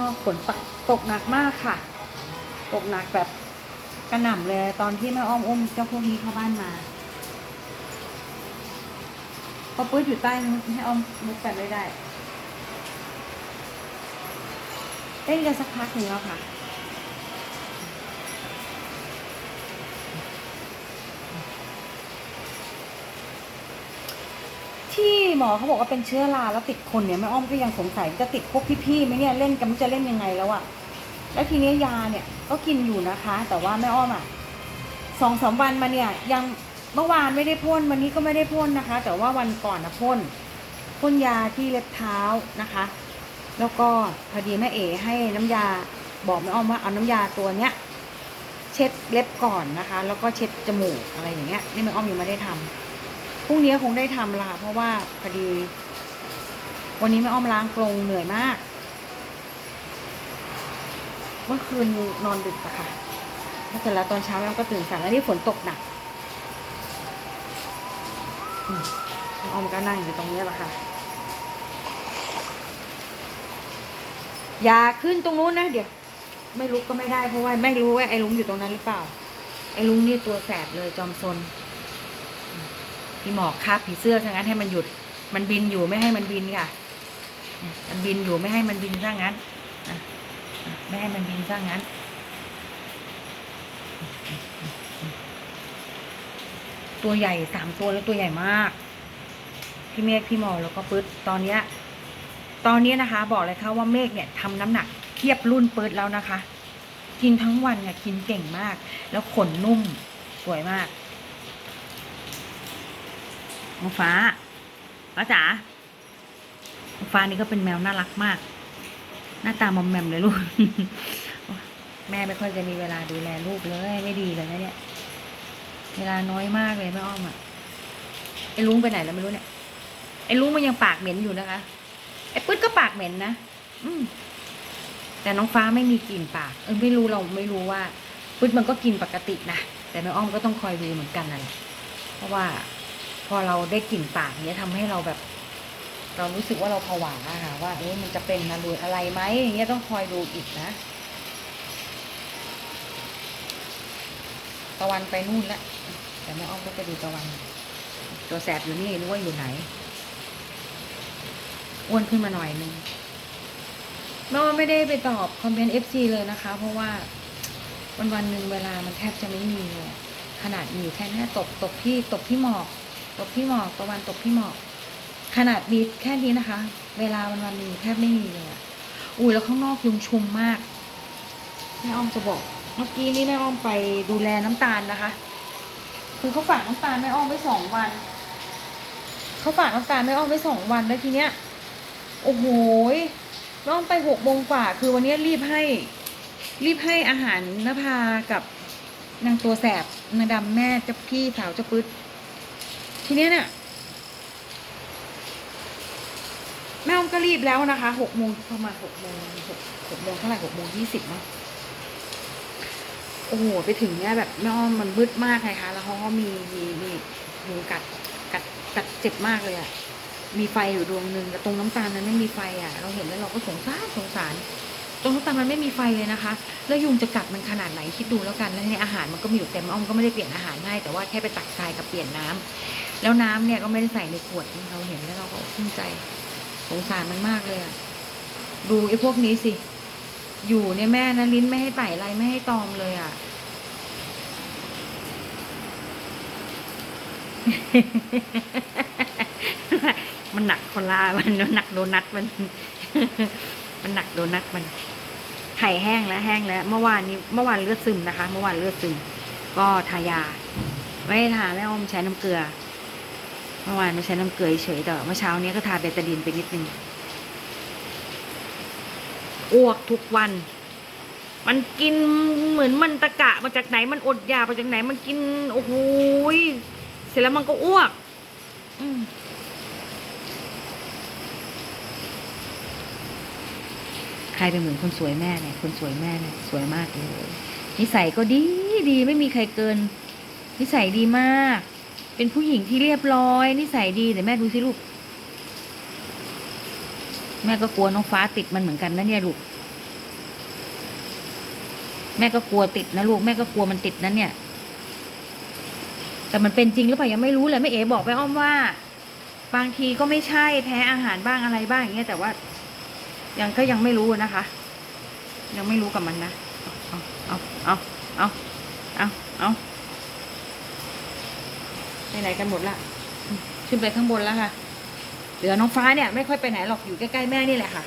นอกฝนตกหนักมากค่ะ ตกหนักแบบกระหน่ำเลยตอนที่แม่อ้อมอุ้มเจ้าพวกนี้เข้าบ้านมาพอปื้ดอยู่ใต้ให้อ้อมมุกกันไม่ได้เล่นกันสักพักหนึ่งแล้วค่ะ หมอเขาบอกว่าเป็นเชื้อราแล้วติดคนเนี่ยแม่อ้อมก็ยังสงสัยจะติดพวกพี่ๆไหมเนี่ยเล่นกันมันจะเล่นยังไงแล้วอะแล้วทีนี้ยาเนี่ยก็กินอยู่นะคะ แต่ว่าแม่อ้อมอะสองสามวันมาเนี่ยยังเมื่อวานไม่ได้พ่นวันนี้ก็ไม่ได้พ่นนะคะ แต่ว่าวันก่อนนะพ่นพ่นยาที่เล็บเท้านะคะ แล้วก็พอดีแม่เอ๋ให้น้ำยาบอกแม่อ้อมว่าเอาน้ำยาตัวเนี้ยเช็ดเล็บก่อนนะคะ แล้วก็เช็ดจมูกอะไรอย่างเงี้ยนี่แม่อ้อมยังไม่ได้ทำ พรุ่งนี้คงได้ทำละเพราะว่าพอดี วันนี้แม่อ้อมล้างกรงเหนื่อยมาก เมื่อคืนนอนดึกอะค่ะแล้วเสร็จแล้วตอนเช้าแม่ก็ตื่นสายแล้วนี่ฝนตกหนักอ้อมก็นั่งอยู่ตรงนี้แหละค่ะ อย่าขึ้นตรงนู้นนะเดี๋ยว ไม่ลุกก็ไม่ได้เพราะว่าไม่รู้ว่าไอ้ลุงอยู่ตรงนั้นหรือเปล่า ไอ้ลุงนี่ตัวแสบเลยจอมซน พี่หมอกคาบผีเสื้อซะงั้นให้มันหยุด มันบินอยู่ไม่ให้มันบินค่ะ มันบินอยู่ไม่ให้มันบินซะงั้นไม่ให้มันบินซะงั้นตัวใหญ่สามตัวแล้วตัวใหญ่มาก พี่เมฆพี่หมอแล้วก็ปึ๊ดตอนเนี้ย ตอนนี้นะคะ บอกเลยค่ะว่าเมฆเนี่ยทำน้ำหนักเทียบรุ่นปึ๊ดแล้วนะคะ กินทั้งวันเนี่ยกินเก่งมาก แล้วขนนุ่มสวยมาก น้องฟ้าฟ้าจ๋าน้องฟ้านี่ก็เป็นแมวน่ารักมาก หน้าตามอมแมมเลยลูก แม่ไม่ค่อยจะมีเวลาดูแลลูกเลยไม่ดีเลยนะเนี่ย เวลาน้อยมากเลยแม่อ้อมอะ ไอ้ลุงไปไหนแล้วไม่รู้เนี่ย ไอ้ลุงมันยังปากเหม็นอยู่นะคะ ไอ้ปึ๊ดก็ปากเหม็นนะ อืมแต่น้องฟ้าไม่มีกลิ่นปาก เออไม่รู้เราไม่รู้ว่าปึ๊ดมันก็กินปกตินะ แต่แม่อ้อมก็ต้องคอยดูเหมือนกันนั่นแหละเพราะว่า พอเราได้กลิ่นปากเนี้ยทำให้เราแบบ เรารู้สึกว่าเราผวาอะค่ะว่าเอ๊ะมันจะเป็นอะไรอะไรไหมอย่างเงี้ยต้องคอยดูอีกนะตะวันไปนู่นล้วแต่แม่อ้อมก็ไปดูตะวัน ตัวแสบอยู่นี่นึกว่าอยู่ไหนอ้วนขึ้นมาหน่อยนึงแม่อ้อมไม่ได้ไปตอบคอมเมนต์เอฟซีเลยนะคะ เพราะว่าวันวันหนึ่งเวลามันแทบจะไม่มีเลยขนาดอยู่แค่เนี้ตกตกที่ตกที่หมอก ตกที่หมอกตะวันตกที่หมอก ขนาดมีแค่นี้นะคะ เวลาวันวันๆหนึ่งแทบไม่มีเลยอะอุ้ยแล้วข้างนอกยุงชุมมากแม่อ้อมจะบอก เมื่อกี้นี่แม่อ้อมไปดูแลน้ำตาลนะคะ คือเขาฝากน้ำตาลแม่อ้อมไว้สองวันเขาฝากน้ำตาลแม่อ้อมไว้สองวันแล้วทีเนี้ยโอ้โหแม่อ้อมไปหกโมงกว่า คือวันเนี้ยรีบให้ รีบให้อาหารนภากับนางตัวแสบนางดำแม่เจ้าพี่สาวเจ้าปึ๊ด ทีนี้เนี่ยแม่อ้อมก็รีบแล้วนะคะหกโมงประมาณหกโมงหกหกโมงเท่าไหร่หกโมงยี่สิบเนาะโอ้โหไปถึงเนี่ยแบบแม่อ้อมมันมืดมากไงคะแล้วเขาก็มีมีมียุงกัดกัดกัดเจ็บมากเลยอะ่ะมีไฟอยู่ดวงหนึ่งแต่ตรงน้ำตาลนั้นไม่มีไฟอะ่ะ เราเห็นแล้วเราก็สงสารสงสาร ตรงน้ำตามันไม่มีไฟเลยนะคะ แล้วยุงจะกัดมันขนาดไหนคิดดูแล้วกันแล้วในอาหารมันก็มีอยู่เต็มอ้อมก็ไม่ได้เปลี่ยนอาหารให้ แต่ว่าแค่ไปตักทรายกับเปลี่ยนน้ำแล้วน้ำเนี่ยก็ไม่ได้ใส่ในขวดเราเห็นแล้วเราก็ขึ้นใจสงสารมันมากเลยอะดูไอ้พวกนี้สิ อยู่เนี่ยแม่นะลิ้นไม่ให้ไต่อะไรไม่ให้ตอมเลยอะมันหนักคนละมันหนักโดนัทมัน มันหนักโดนัทมันไข่แห้งแล้วแห้งแล้ว เมื่อวานนี้เมื่อวานเลือดซึมนะคะ เมื่อวานเลือดซึม ก็ทายา ไม่ได้ทาแล้วอมใช้น้ำเกลือ เมื่อวานไม่ใช้น้ำเกลือเฉยแต่เมื่อเช้านี้ก็ทาเบตาดีนไปนิดนึงอ้วกทุกวัน มันกินเหมือนมันตะกะมาจากไหนมันอดยามาจากไหนมันกินโอ้โหเสร็จแล้วมันก็อ้วก อืม ใครเป็นเหมือนคนสวยแม่เนี่ยคนสวยแม่เนี่ยสวยมากเลยนิสัยก็ดีดีไม่มีใครเกิน นิสัยดีมาก เป็นผู้หญิงที่เรียบร้อย นิสัยดีแต่แม่ดูสิลูก แม่ก็กลัวน้องฟ้าติดมันเหมือนกันนะเนี่ยลูกแม่ก็กลัวติดนะลูกแม่ก็กลัวมันติดนะเนี่ย แต่มันเป็นจริงหรือเปล่ายังไม่รู้เลยแม่เอ๋บอกไปอ้อมว่า บางทีก็ไม่ใช่แพ้อาหารบ้างอะไรบ้างอย่างเงี้ยแต่ว่า ยังก็ยังไม่รู้นะคะ ยังไม่รู้กับมันนะเอาเอาเอาเอาเอาเอาไปไหนกันหมดละขึ้นไปข้างบนแล้วค่ะ เหลือน้องฟ้าเนี่ยไม่ค่อยไปไหนหรอกอยู่ใกล้ๆแม่นี่แหละค่ะ